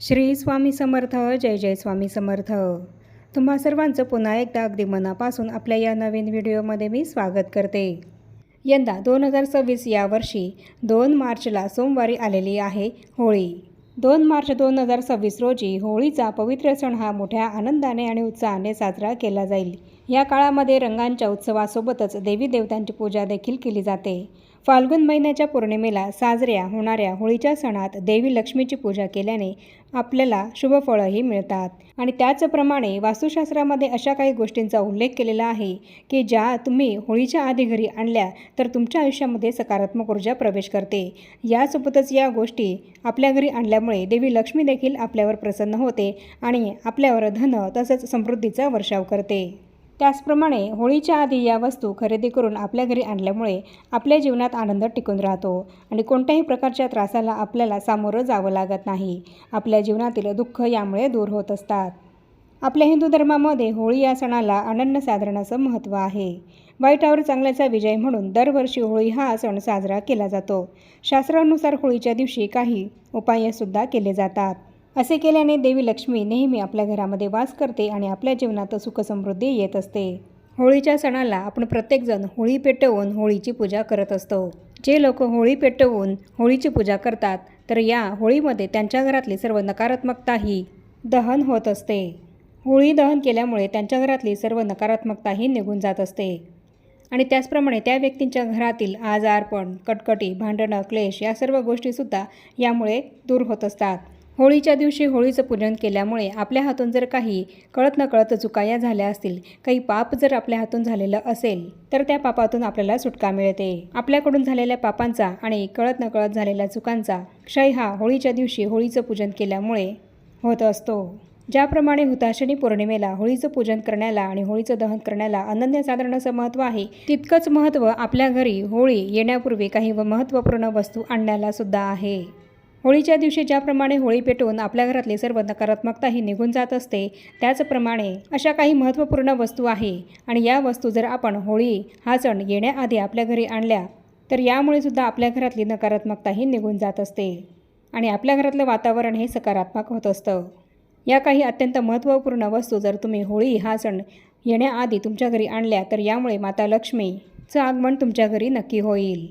श्री स्वामी समर्थ जय जय स्वामी समर्थ. तुम्हा सर्वांचं पुन्हा एकदा अगदी मनापासून आपल्या या नवीन व्हिडिओमध्ये मी स्वागत करते. यंदा दोन हजार सव्वीस या वर्षी दोन मार्चला सोमवारी आलेली आहे होळी. दोन मार्च दोन हजार सव्वीस रोजी होळीचा पवित्र सण हा मोठ्या आनंदाने आणि उत्साहाने साजरा केला जाईल. या काळामध्ये रंगांच्या उत्सवासोबतच देवी देवतांची पूजा देखील केली जाते. फाल्गुन महिन्याच्या पौर्णिमेला साजऱ्या होणाऱ्या होळीच्या सणात देवी लक्ष्मीची पूजा केल्याने आपल्याला शुभफळंही मिळतात. आणि त्याचप्रमाणे वास्तुशास्त्रामध्ये अशा काही गोष्टींचा उल्लेख केलेला आहे की ज्या तुम्ही होळीच्या आधी घरी आणल्या तर तुमच्या आयुष्यामध्ये सकारात्मक ऊर्जा प्रवेश करते. यासोबतच या गोष्टी आपल्या घरी आणल्यामुळे देवी लक्ष्मी देखील आपल्यावर प्रसन्न होते आणि आपल्यावर धन तसंच समृद्धीचा वर्षाव करते. त्याचप्रमाणे होळीच्या आधी या वस्तू खरेदी करून आपल्या घरी आणल्यामुळे आपल्या जीवनात आनंद टिकून राहतो. आणि कोणत्याही प्रकारच्या त्रासाला आपल्याला सामोरं जावं लागत नाही. आपल्या जीवनातील दुःख यामुळे दूर होत असतात. आपल्या हिंदू धर्मामध्ये होळी या सणाला अनन्य साधारण महत्त्व आहे. वाईटावर चांगल्याचा विजय म्हणून दरवर्षी होळी हा सण साजरा केला जातो. शास्त्रानुसार होळीच्या दिवशी काही उपायसुद्धा केले जातात. असे केल्याने देवी लक्ष्मी नेहमी आपल्या घरामध्ये वास करते आणि आपल्या जीवनात सुखसमृद्धी येत असते. होळीच्या सणाला आपण प्रत्येकजण होळी पेटवून होळीची पूजा करत असतो. जे लोक होळी पेटवून होळीची पूजा करतात तर या होळीमध्ये त्यांच्या घरातली सर्व नकारात्मकताही दहन होत असते. होळी दहन केल्यामुळे त्यांच्या घरातली सर्व नकारात्मकताही निघून जात असते. आणि त्याचप्रमाणे त्या व्यक्तींच्या घरातील आजारपण कटकटी भांडणं क्लेश या सर्व गोष्टीसुद्धा यामुळे दूर होत असतात. होळीच्या दिवशी होळीचं पूजन केल्यामुळे आपल्या हातून जर काही कळत नकळत चुकाया झाल्या असतील काही पाप जर आपल्या हातून झालेलं असेल तर त्या पापातून आपल्याला सुटका मिळते. आपल्याकडून झालेल्या पापांचा आणि कळत नकळत झालेल्या चुकांचा क्षय हा होळीच्या दिवशी होळीचं पूजन केल्यामुळे होत असतो. ज्याप्रमाणे हुताशनी पौर्णिमेला होळीचं पूजन करण्याला आणि होळीचं दहन करण्याला अनन्यसाधारण असं महत्त्व आहे तितकंच महत्त्व आपल्या घरी होळी येण्यापूर्वी काही व महत्त्वपूर्ण वस्तू आणण्याला सुद्धा आहे. होळीच्या दिवशी ज्याप्रमाणे होळी पेटवून आपल्या घरातली सर्व नकारात्मकताही निघून जात असते त्याचप्रमाणे अशा काही महत्त्वपूर्ण वस्तू आहे. आणि या वस्तू जर आपण होळी हा सण येण्याआधी आपल्या घरी आणल्या तर यामुळे सुद्धा आपल्या घरातली नकारात्मकताही निघून जात असते. आणि आपल्या घरातलं वातावरण हे सकारात्मक होत असतं. या काही अत्यंत महत्त्वपूर्ण वस्तू जर तुम्ही होळी हा सण येण्याआधी तुमच्या घरी आणल्या तर यामुळे माता लक्ष्मीचं आगमन तुमच्या घरी नक्की होईल.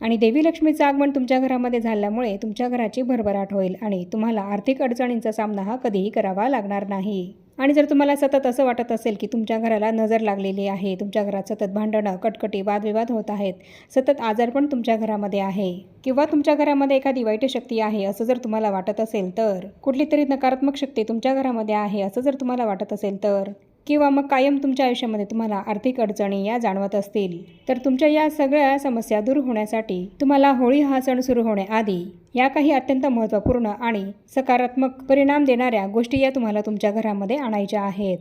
आणि देवी लक्ष्मीचं आगमन तुमच्या घरामध्ये झाल्यामुळे तुमच्या घराची भरभराट होईल आणि तुम्हाला आर्थिक अडचणींचा सामना हा कधीही करावा लागणार नाही. आणि जर तुम्हाला सतत असं वाटत असेल की तुमच्या घराला नजर लागलेली आहे तुमच्या घरात सतत भांडणं कटकटी वादविवाद होत आहेत सतत आजारपण तुमच्या घरामध्ये आहे किंवा तुमच्या घरामध्ये एखादी वाईट शक्ती आहे असं जर तुम्हाला वाटत असेल तर कुठली तरी नकारात्मक शक्ती तुमच्या घरामध्ये आहे असं जर तुम्हाला वाटत असेल तर किंवा मग कायम तुमच्या आयुष्यामध्ये तुम्हाला आर्थिक अडचणी या जाणवत असतील तर तुमच्या या सगळ्या समस्या दूर होण्यासाठी तुम्हाला होळी हा सण सुरू होण्याआधी या काही अत्यंत महत्त्वपूर्ण आणि सकारात्मक परिणाम देणाऱ्या गोष्टी या तुम्हाला तुमच्या घरामध्ये आणायच्या आहेत.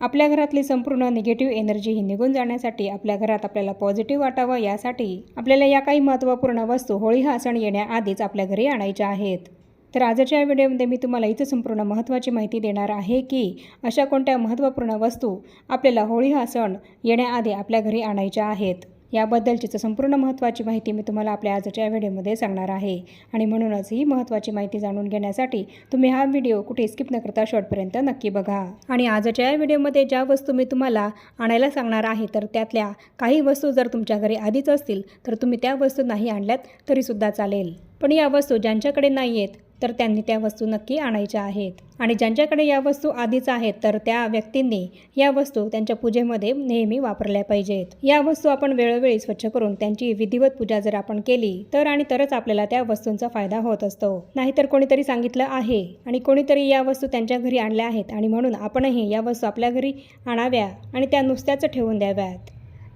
आपल्या घरातली संपूर्ण निगेटिव्ह एनर्जी ही निघून जाण्यासाठी आपल्या घरात आपल्याला पॉझिटिव्ह वाटावं यासाठी आपल्याला या काही महत्त्वपूर्ण वस्तू होळी हा सण येण्याआधीच आपल्या घरी आणायच्या आहेत. तर आजच्या व्हिडिओमध्ये मी तुम्हाला इथं संपूर्ण महत्त्वाची माहिती देणार आहे की अशा कोणत्या महत्त्वपूर्ण वस्तू आपल्याला होळी हा सण येण्याआधी आपल्या घरी आणायच्या आहेत याबद्दलचीच संपूर्ण महत्त्वाची माहिती मी तुम्हाला आपल्या आजच्या व्हिडिओमध्ये सांगणार आहे. आणि म्हणूनच ही महत्त्वाची माहिती जाणून घेण्यासाठी तुम्ही हा व्हिडिओ कुठे स्किप न करता शेवटपर्यंत नक्की बघा. आणि आजच्या या व्हिडिओमध्ये ज्या वस्तू मी तुम्हाला आणायला सांगणार आहे तर त्यातल्या काही वस्तू जर तुमच्या घरी आधीच असतील तर तुम्ही त्या वस्तू नाही आणल्यात तरीसुद्धा चालेल. पण या वस्तू ज्यांच्याकडे नाही आहेत तर त्यांनी त्या वस्तू नक्की आणायच्या आहेत. आणि ज्यांच्याकडे या वस्तू आधीच आहेत तर त्या व्यक्तींनी या वस्तू त्यांच्या पूजेमध्ये नेहमी वापरल्या पाहिजेत. या वस्तू आपण वेळोवेळी स्वच्छ करून त्यांची विधिवत पूजा जर आपण केली तर आणि तरच आपल्याला त्या वस्तूंचा फायदा होत असतो. नाहीतर कोणीतरी सांगितलं आहे आणि कोणीतरी या वस्तू त्यांच्या घरी आणल्या आहेत आणि म्हणून आपणही या वस्तू आपल्या घरी आणाव्या आणि त्या नुसत्याच ठेवून द्याव्यात.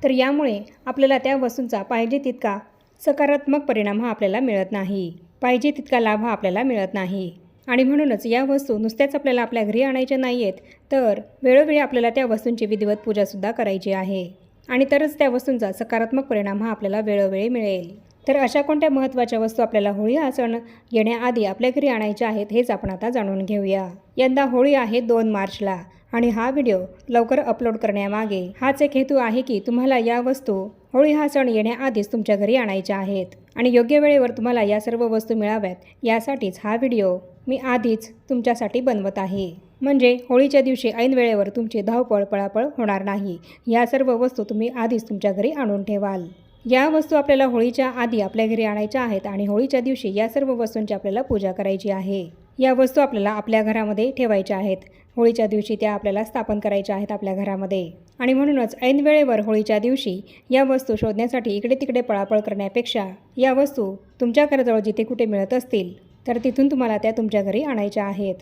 तर यामुळे आपल्याला त्या वस्तूंचा पाहिजे तितका सकारात्मक परिणाम हा आपल्याला मिळत नाही. पाहिजे तितका लाभ हा आपल्याला मिळत नाही. आणि म्हणूनच या वस्तू नुसत्याच आपल्याला आपल्या घरी आणायच्या नाही आहेत तर वेळोवेळी आपल्याला त्या वस्तूंची विधिवत पूजासुद्धा करायची आहे. आणि तरच त्या वस्तूंचा सकारात्मक परिणाम हा आपल्याला वेळोवेळी मिळेल. तर अशा कोणत्या महत्त्वाच्या वस्तू आपल्याला होळी हा सण येण्याआधी आपल्या घरी आणायच्या आहेत हेच आपण आता जाणून घेऊया. यंदा होळी आहे दोन मार्चला. आणि हा व्हिडिओ लवकर अपलोड करण्यामागे हाच एक हेतू आहे की तुम्हाला या वस्तू होळी हा सण येण्याआधीच तुमच्या घरी आणायच्या आहेत. आणि योग्य वेळेवर तुम्हाला या सर्व वस्तू मिळाव्यात यासाठीच हा व्हिडिओ मी आधीच तुमच्यासाठी बनवत आहे. म्हणजे होळीच्या दिवशी ऐन वेळेवर तुमची धावपळ पळापळ होणार नाही. या सर्व वस्तू तुम्ही आधीच तुमच्या घरी आणून ठेवाल. या वस्तू आपल्याला होळीच्या आधी आपल्या घरी आणायच्या आहेत आणि होळीच्या दिवशी या सर्व वस्तूंची आपल्याला पूजा करायची आहे. या वस्तू आपल्याला आपल्या घरामध्ये ठेवायच्या आहेत. होळीच्या दिवशी त्या आपल्याला स्थापन करायच्या आहेत आपल्या घरामध्ये. आणि म्हणूनच ऐन वेळेवर होळीच्या दिवशी या वस्तू शोधण्यासाठी इकडे तिकडे पळापळ करण्यापेक्षा या वस्तू तुमच्या घराजवळ जिथे कुठे मिळत असतील तर तिथून तुम्हाला त्या तुमच्या घरी आणायच्या आहेत.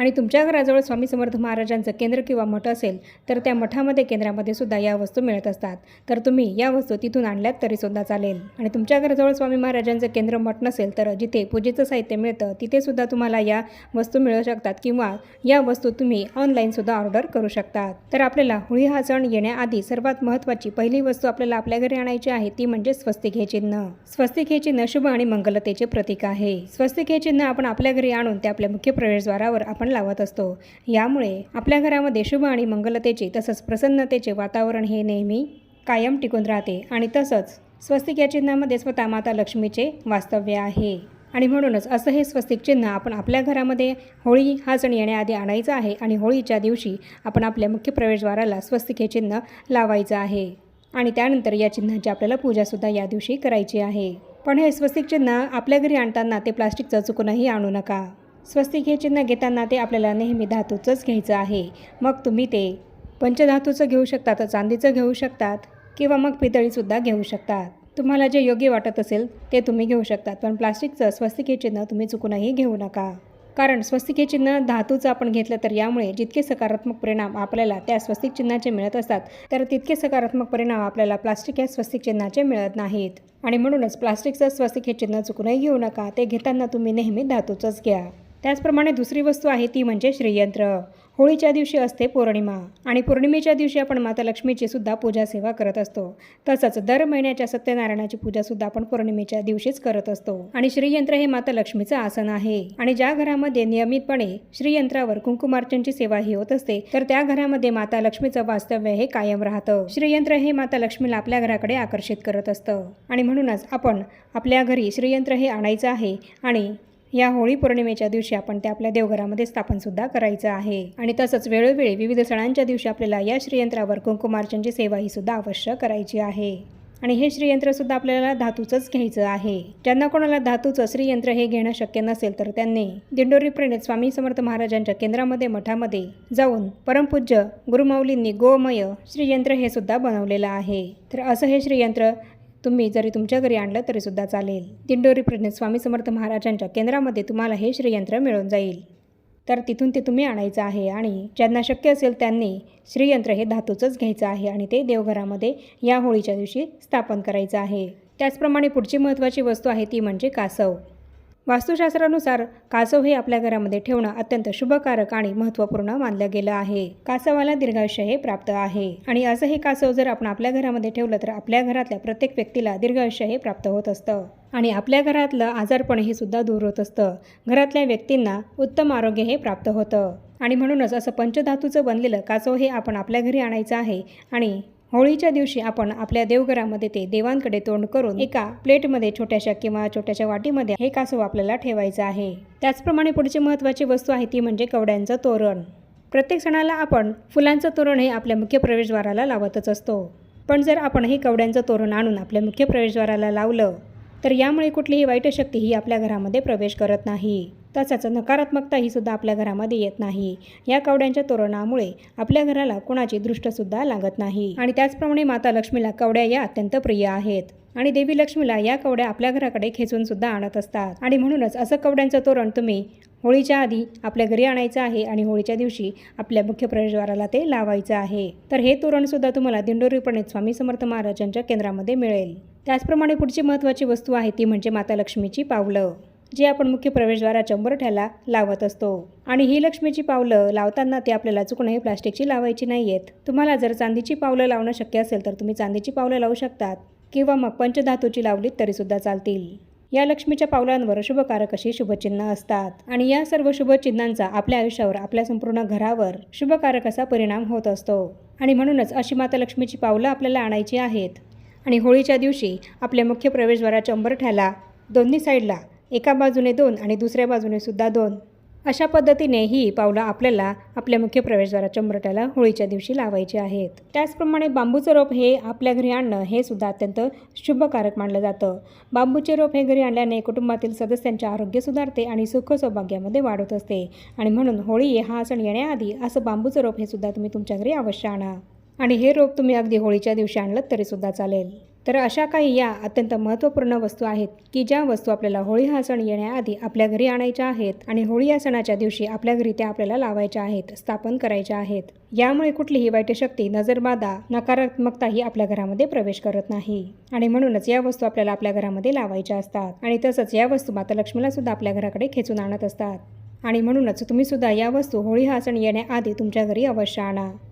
आणि तुमच्या घराजवळ स्वामी समर्थ महाराजांचं केंद्र किंवा मठ असेल तर त्या मठामध्ये केंद्रामध्ये सुद्धा या वस्तू मिळत असतात. तर तुम्ही या वस्तू तिथून आणल्यात तरीसुद्धा चालेल. आणि तुमच्या घराजवळ स्वामी महाराजांचं केंद्र मठ नसेल तर जिथे पूजेचं साहित्य मिळतं तिथे सुद्धा तुम्हाला या वस्तू मिळू शकतात किंवा या वस्तू तुम्ही ऑनलाईनसुद्धा ऑर्डर करू शकतात. तर आपल्याला होळी हा सण येण्याआधी सर्वात महत्त्वाची पहिली वस्तू आपल्याला आपल्या घरी आणायची आहे ती म्हणजे स्वस्तिक हे चिन्ह. स्वस्तिक हे चिन्ह शुभ आणि मंगलतेचे प्रतीक आहे. स्वस्तिक हे चिन्ह आपण आपल्या घरी आणून ते आपल्या मुख्य प्रवेशद्वारावर आपण लावत असतो. यामुळे आपल्या घरामध्ये शुभ आणि मंगलतेचे तसंच प्रसन्नतेचे वातावरण हे नेहमी कायम टिकून राहते आणि तसंच स्वस्तिक या चिन्हामध्ये स्वतः माता लक्ष्मीचे वास्तव्य आहे. आणि म्हणूनच असं हे स्वस्तिक चिन्ह आपण आपल्या घरामध्ये होळी हा सण येण्याआधी आणायचं आहे आणि होळीच्या दिवशी आपण आपल्या मुख्य प्रवेशद्वाराला स्वस्तिक हे चिन्ह लावायचं आहे. आणि त्यानंतर या चिन्हाची आपल्याला पूजासुद्धा या दिवशी करायची आहे. पण हे स्वस्तिक चिन्ह आपल्या घरी आणताना ते प्लास्टिकचं चुकूनही आणू नका. स्वस्तिक हे चिन्ह घेताना ते आपल्याला नेहमी धातूचंच घ्यायचं आहे. मग तुम्ही ते पंचधातूचं घेऊ शकता तर चांदीचं घेऊ शकतात किंवा मग पितळीसुद्धा घेऊ शकतात. तुम्हाला जे योग्य वाटत असेल ते तुम्ही घेऊ शकतात पण प्लास्टिकचं स्वस्तिक हे चिन्ह तुम्ही चुकूनही घेऊ नका. कारण स्वस्तिक हे चिन्ह धातूचं आपण घेतलं तर यामुळे जितके सकारात्मक परिणाम आपल्याला त्या स्वस्तिक चिन्हाचे मिळत असतात तर तितके सकारात्मक परिणाम आपल्याला प्लास्टिक या स्वस्तिक चिन्हाचे मिळत नाहीत. आणि म्हणूनच प्लास्टिकचं स्वस्तिक हे चिन्ह चुकूनही घेऊ नका ते घेताना तुम्ही नेहमी धातूचंच घ्या. त्याचप्रमाणे दुसरी वस्तू आहे ती म्हणजे श्रीयंत्र. होळीच्या दिवशी असते पौर्णिमा आणि पौर्णिमेच्या दिवशी आपण माता लक्ष्मीची सुद्धा पूजा सेवा करत असतो. तसंच दर महिन्याच्या सत्यनारायणाची पूजासुद्धा आपण पौर्णिमेच्या दिवशीच करत असतो. आणि श्रीयंत्र हे माता लक्ष्मीचं आसन आहे. आणि ज्या घरामध्ये नियमितपणे श्रीयंत्रावर कुंकुमार्चनची सेवा ही होत असते तर त्या घरामध्ये माता लक्ष्मीचं वास्तव्य हे कायम राहतं. श्रीयंत्र हे माता लक्ष्मीला आपल्या घराकडे आकर्षित करत असतं. आणि म्हणूनच आपण आपल्या घरी श्रीयंत्र हे आणायचं आहे आणि या होळी पौर्णिमेच्या दिवशी आपण ते आपल्या देवघरामध्ये स्थापनसुद्धा करायचं आहे. आणि तसंच वेळोवेळी विविध सणांच्या दिवशी आपल्याला या श्रीयंत्रावर कुंकुमार्चनची सेवा ही सुद्धा अवश्य करायची आहे. आणि हे श्रीयंत्रसुद्धा आपल्याला धातूचंच घ्यायचं आहे. ज्यांना कोणाला धातूचं श्रीयंत्र हे घेणं शक्य नसेल तर त्यांनी दिंडोरी प्रणित स्वामी समर्थ महाराजांच्या केंद्रामध्ये मठामध्ये जाऊन परमपूज्य गुरुमाऊलींनी गोमय श्रीयंत्र हे सुद्धा बनवलेलं आहे. तर असं हे श्रीयंत्र तुम्ही जरी तुमच्या घरी आणलं तरीसुद्धा चालेल. दिंडोरी प्रणित स्वामी समर्थ महाराजांच्या केंद्रामध्ये तुम्हाला हे श्रीयंत्र मिळून जाईल. तर तिथून ते तुम्ही आणायचं आहे आणि ज्यांना शक्य असेल त्यांनी श्रीयंत्र हे धातूचंच घ्यायचं आहे आणि ते देवघरामध्ये या होळीच्या दिवशी स्थापन करायचं आहे. त्याचप्रमाणे पुढची महत्त्वाची वस्तू आहे ती म्हणजे कासव. वास्तुशास्त्रानुसार कासव हे आपल्या घरामध्ये ठेवणं अत्यंत शुभकारक आणि महत्त्वपूर्ण मानलं गेलं आहे. कासवाला दीर्घायुष्य हे प्राप्त आहे. आणि असं हे कासव जर आपण आपल्या घरामध्ये ठेवलं तर आपल्या घरातल्या प्रत्येक व्यक्तीला दीर्घायुष्य हे प्राप्त होत असतं. आणि आपल्या घरातलं आजारपण हे सुद्धा दूर होत असतं. घरातल्या व्यक्तींना उत्तम आरोग्य हे प्राप्त होतं. आणि म्हणूनच असं पंचधातूचं बनलेलं कासव हे आपण आपल्या घरी आणायचं आहे आणि होळीच्या दिवशी आपण आपल्या देवघरामध्ये ते देवांकडे तोंड करून एका प्लेटमध्ये छोट्याशा किंवा छोट्याशा वाटीमध्ये हे कासव आपल्याला ठेवायचं आहे. त्याचप्रमाणे पुढची महत्त्वाची वस्तू आहे ती म्हणजे कवड्यांचं तोरण. प्रत्येक सणाला आपण फुलांचं तोरण हे आपल्या मुख्य प्रवेशद्वाराला लावतच असतो. पण जर आपण हे कवड्यांचं तोरण आणून आपल्या मुख्य प्रवेशद्वाराला लावलं तर यामुळे कुठलीही वाईट शक्ती ही आपल्या घरामध्ये प्रवेश करत नाही. तसंच नकारात्मकता ही सुद्धा आपल्या घरामध्ये येत नाही. या कवड्यांच्या तोरणामुळे आपल्या घराला कोणाची दृष्टसुद्धा लागत नाही. आणि त्याचप्रमाणे माता लक्ष्मीला कवड्या या अत्यंत प्रिय आहेत. आणि देवी लक्ष्मीला या कवड्या आपल्या घराकडे खेचून सुद्धा आणत असतात. आणि म्हणूनच असं कवड्यांचं तोरण तुम्ही होळीच्या आधी आपल्या घरी आणायचं आहे आणि होळीच्या दिवशी आपल्या मुख्य प्रवेशद्वाराला ते लावायचं आहे. तर हे तोरणसुद्धा तुम्हाला दिंडोरीपणे स्वामी समर्थ महाराजांच्या केंद्रामध्ये मिळेल. त्याचप्रमाणे पुढची महत्त्वाची वस्तू आहे ती म्हणजे माता लक्ष्मीची पावलं. जे आपण मुख्य प्रवेशद्वाराच्या उंबरठ्याला लावत असतो. आणि ही लक्ष्मीची पावलं लावताना ते आपल्याला चुकूनही प्लास्टिकची लावायची नाही आहेत तुम्हाला जर चांदीची पावलं लावणं शक्य असेल तर तुम्ही चांदीची पावलं लावू शकतात. किंवा मग पंचधातूची लावलीत तरीसुद्धा चालतील. या लक्ष्मीच्या पावलांवर शुभकारक अशी शुभचिन्ह असतात. आणि या सर्व शुभचिन्हांचा आपल्या आयुष्यावर आपल्या संपूर्ण घरावर शुभकारक असा परिणाम होत असतो. आणि म्हणूनच अशी माता लक्ष्मीची पावलं आपल्याला आणायची आहेत. आणि होळीच्या दिवशी आपल्या मुख्य प्रवेशद्वाराच्या उंबरठ्याला दोन्ही साईडला एका बाजूने दोन आणि दुसऱ्या बाजूने सुद्धा दोन. अशा पद्धतीने ही पावलं आपल्याला आपल्या मुख्य प्रवेशद्वाराच्या मुरट्याला होळीच्या दिवशी लावायची आहेत. त्याचप्रमाणे बांबूचं रोप हे आपल्या घरी आणणं हे सुद्धा अत्यंत शुभकारक मानलं जातं. बांबूचे रोप हे घरी आणल्याने कुटुंबातील सदस्यांचे आरोग्य सुधारते आणि सुख सौभाग्यामध्ये वाढत असते. आणि म्हणून होळी हा सण येण्याआधी असं बांबूचं रोप हे सुद्धा तुम्ही तुमच्या घरी अवश्य आणा. आणि हे रोप तुम्ही अगदी होळीच्या दिवशी आणलं तरीसुद्धा चालेल. तर अशा काही या अत्यंत महत्त्वपूर्ण वस्तू आहेत की ज्या वस्तू आपल्याला होळी हा सण येण्याआधी आपल्या घरी आणायच्या आहेत आणि होळी या सणाच्या दिवशी आपल्या घरी त्या आपल्याला लावायच्या आहेत स्थापन करायच्या आहेत. यामुळे कुठलीही वाईट शक्ती नजरबाधा नकारात्मकता ही आपल्या घरामध्ये प्रवेश करत नाही. आणि म्हणूनच या वस्तू आपल्याला आपल्या घरामध्ये लावायच्या असतात आणि तसंच या वस्तू माता लक्ष्मीला सुद्धा आपल्या घराकडे खेचून आणत असतात. आणि म्हणूनच तुम्ही सुद्धा या वस्तू होळी हा सण येण्याआधी तुमच्या घरी अवश्य आणा.